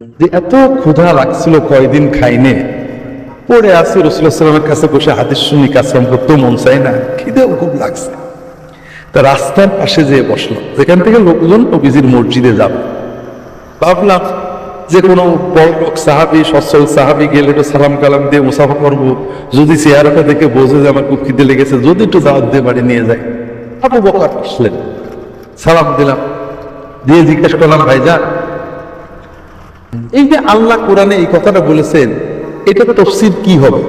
যে এত ক্ষুধা লাগছিল কয়দিন খাইনে, পড়ে আসি রসুল্লাহামের কাছে বসে হাদিস শুনি কাছে করতে মন চাই না, খিদেও খুব লাগছে। তা রাস্তার পাশে যেয়ে বসলাম, যেখান থেকে লোকজন নবীজির মসজিদে যাবে। ভাবলাম যে কোনো বড় লোক, সাহাবি, সচ্ছল সাহাবি গেলে একটু সালাম কালাম দিয়ে মুসাফা করব। যদি চেহারাটা দেখে বোঝে যে আমার খুব খিদে লেগেছে, যদি একটু দাওয়াত দিয়ে বাড়ি নিয়ে যায় আবু বকার আসলেন। সালাম দিলাম, দিয়ে জিজ্ঞেস করলাম, ভাইজান এই যে আল্লাহ কোরআনে এই কথাটা বলেছেন, এটা তফসির কি হবে?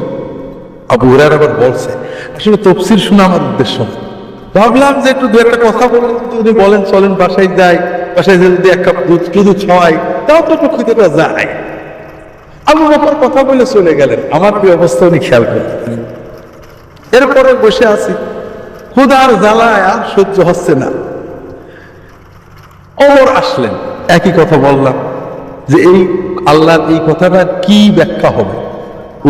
আবু হুরার আবার বলছে, আসলে তফসির শোনা আমার উদ্দেশ্য না। ভাবলাম যে একটু দু একটা কথা বলেন যদি বলেন, চলেন বাসায় যাই, বাসায় যদি এক কাপ দুধ শুধু খাওয়াই? তাও তো প্রকৃতিটা যায়। আবু বকর কথা বলে চলে গেলেন। আমার কি অবস্থা, উনি খেয়াল করলেন এরপরে বসে আছি। খুদার জ্বালায় আর সহ্য হচ্ছে না। ওমর আসলেন। একই কথা বললাম। যে এই আল্লাহর এই কথাটা কি ব্যাখ্যা হবে?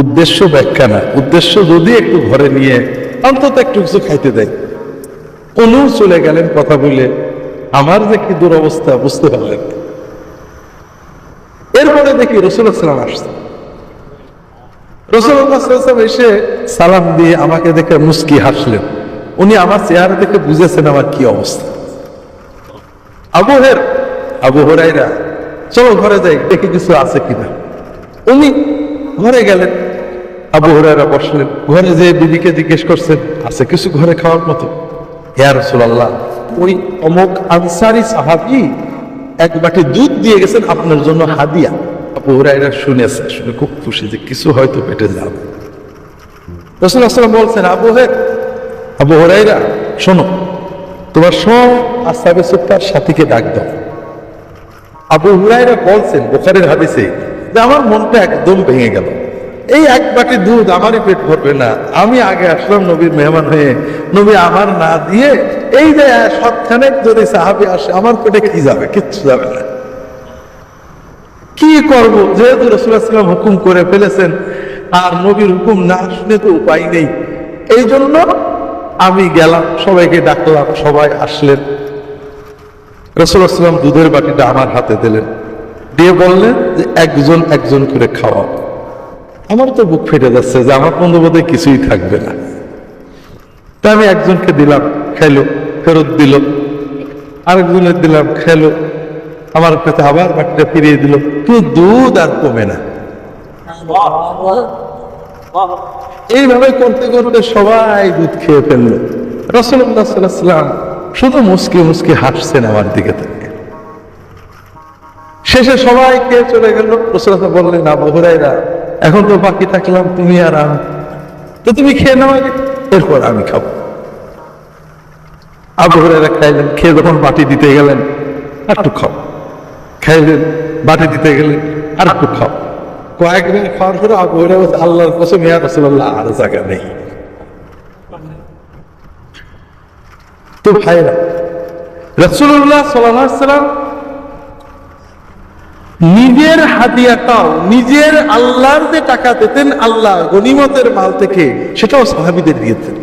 উদ্দেশ্য ব্যাখ্যা না। উদ্দেশ্য যদি একটু ঘরে নিয়ে অন্তত একটু কিছু খাইতে দেয়। উনিও চলে গেলেন, কথা বলে আমার যে কি দুরবস্থা, বুঝতে পারলেন এরপরে দেখি রসুলাম আসছে। রসুল্লাহাম এসে সালাম দিয়ে আমাকে দেখে মুস্কি হাসলেন। উনি আমার চেহারা দেখে বুঝেছেন আমার কি অবস্থা। আবহের আবু হরাইরা চলো ঘরে যাই, দেখি কিছু আছে কিনা। উনি ঘরে গেলেন, আবু হরাইরা বসলেন। ঘরে যে বিবিকে জিজ্ঞেস করছেন, আছে কিছু ঘরে খাওয়ার মতো? ইয়া রাসূলুল্লাহ ওই অমুক আনসারি সাহাবী, এক বাটি দুধ দিয়ে গেছেন আপনার জন্য হাদিয়া। আবু হরাইরা শুনেছে, শুনে খুব খুশি যে কিছু হয়তো পেটে যাবে। রসুল আসলাম বলছেন, আবু হের আবু হরাইরা শোনো, তোমার সব আসাবে সুপ্তার সাথীকে ডাক দাও। আবু হুরাইরা বলছেন, বোখারের হাদিসে, যে আমার মনটা একদম ভেঙে গেল। এই এক বাটি দুধ আমারই পেট ভরবে না। আমি আগে আসলাম নবীর মেহমান হয়ে। নবী আমার না দিয়ে, এই যে সবখানে যদি সাহাবি আসে, আমার পেটে কি যাবে? কিচ্ছু যাবে না। কি করব? যেহেতু রসুলাম হুকুম করে ফেলেছেন, আর নবীর হুকুম না শুনে তো উপায় নেই। এই জন্য আমি গেলাম, সবাইকে ডাকলাম, সবাই আসলেন। রসুলাম দুধের বাটিটা আমার হাতে দিলেন। দিয়ে বললেন যে, একজন একজন করে খাওয়াও। আমার তো বুক ফেটে যাচ্ছে যে, আমার বন্ধু বোধহয় কিছুই থাকবে না। তা আমি একজনকে দিলাম, খেলো, ফেরত দিল। আরেকজনের দিলাম, খেলো। আমার কাছে আবার বাটিটা ফিরিয়ে দিল। কিন্তু দুধ আর কমে না। এইভাবে করতে করতে সবাই দুধ খেয়ে ফেলল। রসুল্লাহাম শুধু মুসকি মুসকি হাসছেন আমার দিকে থেকে শেষে সবাই খেয়ে চলে গেল? রসুল্লাহ বললেন, না বহুরাইরা এখন তো বাকি থাকলাম, তুমি আর আমি। তো তুমি খেয়ে নাও এরপর আমি খাব। আবু হুরাইরা খাইলেন, খেয়ে যখন বাটি দিতে গেলেন আর একটু খাও। খাইলেন, বাটি দিতে গেলেন, আর একটু খাও। কয়েকদিন খাওয়ার পরে আবু হুরাইরা আল্লাহর কসম, ইয়া রাসূলুল্লাহ, আর জায়গা নেই। তো ভাইরা রসুল্লাহ সাল্লাম নিজের হাতিয়াটাও নিজের আল্লাহর যে টাকা দিতেন আল্লাহ গনিমতের মাল থেকে, সেটাও সাহাবিদের দিয়েছেন।